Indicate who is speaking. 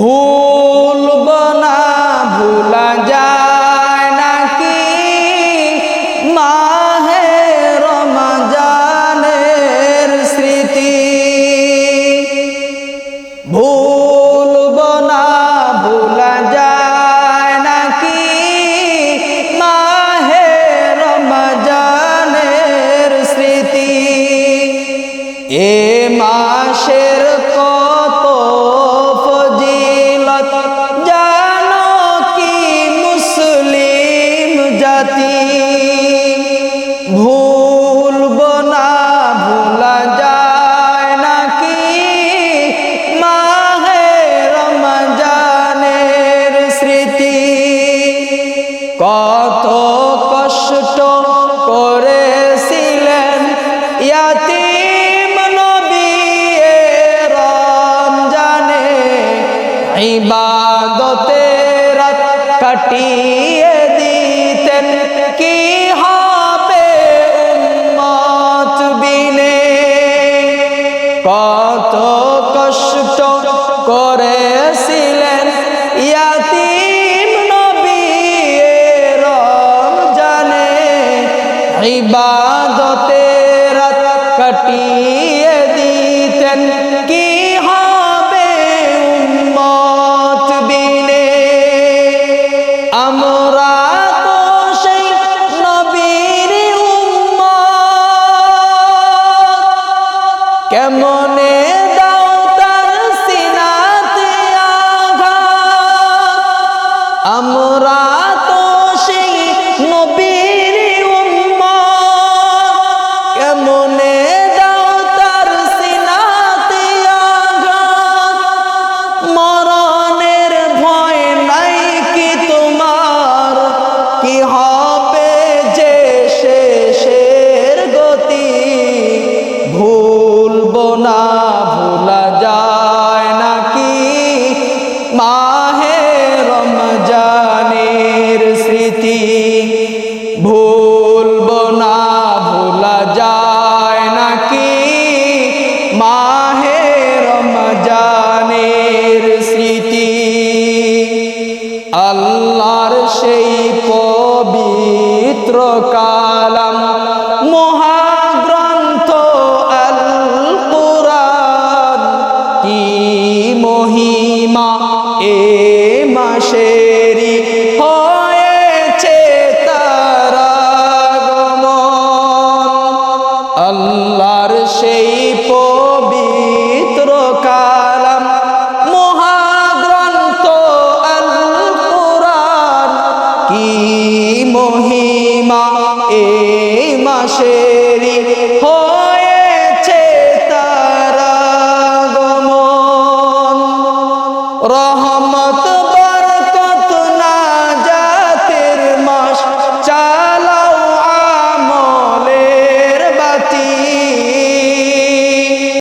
Speaker 1: ভুলব ভুলা যায় নাকি? স্মৃতি। ভুলা যায় নাকি? মাহে স্মৃতি। এ মাসের কত ইবাদতে রাত কাটিয়ে দিতেন। কি হবে উম্মত বিনে? কত কষ্ট করেছিলেন ইয়াতিম নবী রমজানে। ইবাদতে রাত কাটিয়ে দিতেন। উম্মত মাহে রমজানের স্মৃতি। ভুলবো না, ভোলা যায় নাকি? মাহে রমজানের স্মৃতি। আল্লাহর সেই পবিত্র কালাম মহাগ্রন্থ আল্লাহর সেই পবিত্র কালাম মহাগ্রন্থ আল কুরআন কি মহিমা এ মাসেরি